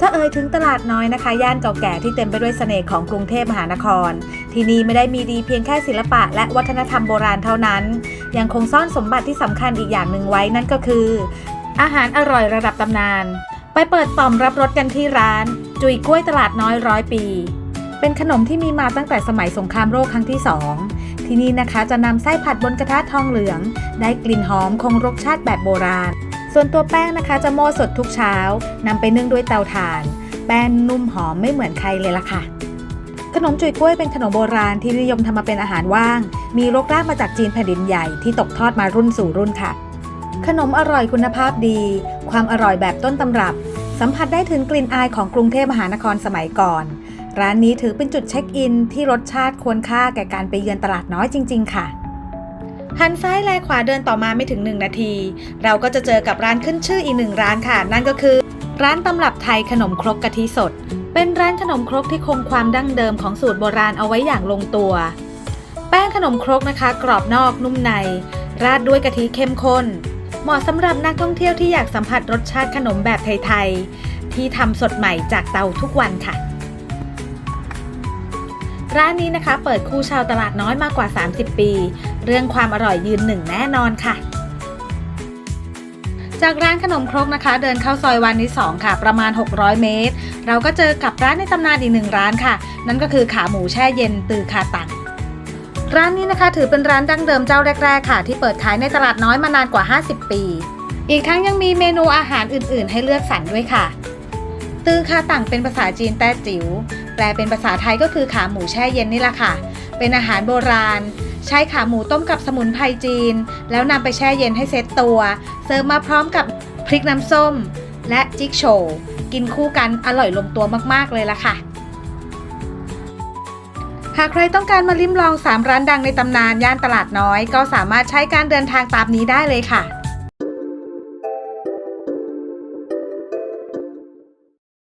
ถ้าเอ่ยถึงตลาดน้อยนะคะ ย่านเก่าแก่ที่เต็มไปด้วยเสน่ห์ของกรุงเทพมหานคร ที่นี่ไม่ได้มีดีเพียงแค่ศิลปะและวัฒนธรรมโบราณเท่านั้น ยังคงซ่อนสมบัติที่สำคัญอีกอย่างหนึ่งไว้นั่นก็คือ อาหารอร่อยระดับตำนาน ไปเปิดต่อมรับรสกันที่ร้าน จุยกล้วยตลาดน้อยร้อยปี เป็นขนมที่มีมาตั้งแต่สมัยสงครามโลกครั้งที่สองที่นี่นะคะจะนำไส้ผัดบนกระทะทองเหลือง ได้กลิ่นหอมคงรสชาติแบบโบราณ ส่วนตัวแป้งนะคะจะโม่สดทุกเช้านำไปนึ่งด้วยเตาถ่าน แป้งนุ่มหอมไม่เหมือนใครเลยล่ะค่ะ ขนมจุยกล้วยเป็นขนมโบราณที่นิยมทำมาเป็นอาหารว่าง มีรกรากมาจากจีนแผ่นดินใหญ่ที่ตกทอดมารุ่นสู่รุ่นค่ะ ขนมอร่อยคุณภาพดี ความอร่อยแบบต้นตำรับ สัมผัสได้ถึงกลิ่นอายของกรุงเทพมหานครสมัยก่อน ร้านนี้ถือเป็นจุดเช็คอินที่รสชาติควรค่าแก่การไปเยือนตลาดน้อยจริง ๆ ค่ะ หันซ้ายแลขวาเดินต่อมาไม่ถึง 1 นาที เราก็จะเจอกับร้านขึ้นชื่ออีกหนึ่งร้านค่ะ นั่นก็คือ ร้านตำรับไทยขนมครกกะทิสด เป็นร้านขนมครกที่คงความดั้งเดิมของสูตรโบราณเอาไว้อย่างลงตัว แป้งขนมครกนะคะ กรอบนอกนุ่มใน ราดด้วยกะทิเข้มข้น เหมาะสำหรับนักท่องเที่ยวที่อยากสัมผัสรสชาติขนมแบบไทยๆที่ทำสดใหม่จากเตาทุกวันค่ะ ร้านนี้นะคะ เปิดคู่ชาวตลาดน้อยมากกว่า 30 ปี เรื่องความอร่อยยืนหนึ่งแน่นอนค่ะ จากร้านขนมครกนะคะ เดินเข้าซอยวันที่2ค่ะ ประมาณ 600 เมตร เราก็เจอกับร้านในตำนานอีกหนึ่งร้านค่ะ นั่นก็คือขาหมูแช่เย็นตือคาตังร้านนี้นะคะถือเป็นร้านดั้งเดิมเจ้าแรก ๆ ค่ะ ที่เปิดขายในตลาดน้อยมานานกว่า 50 ปี อีกทั้งยังมีเมนูอาหารอื่น ๆ ให้เลือกสรรด้วยค่ะ ตือคาตังเป็นภาษาจีนแต้จิ๋ว แปลเป็นภาษาไทยก็คือขาหมูแช่เย็นนี่แหละค่ะ เป็นอาหารโบราณ ใช้ขาหมูต้มกับสมุนไพรจีน แล้วนำไปแช่เย็นให้เซ็ตตัว เสิร์ฟมาพร้อมกับพริกน้ำส้ม และจิ๊กโชว์กินคู่กันอร่อยลงตัวมาก ๆ เลยล่ะค่ะ หากใครต้องการมาลิ้มลอง 3 ร้านดังในตำนานย่านตลาดน้อย ก็สามารถใช้การเดินทางตามนี้ได้เลยค่ะ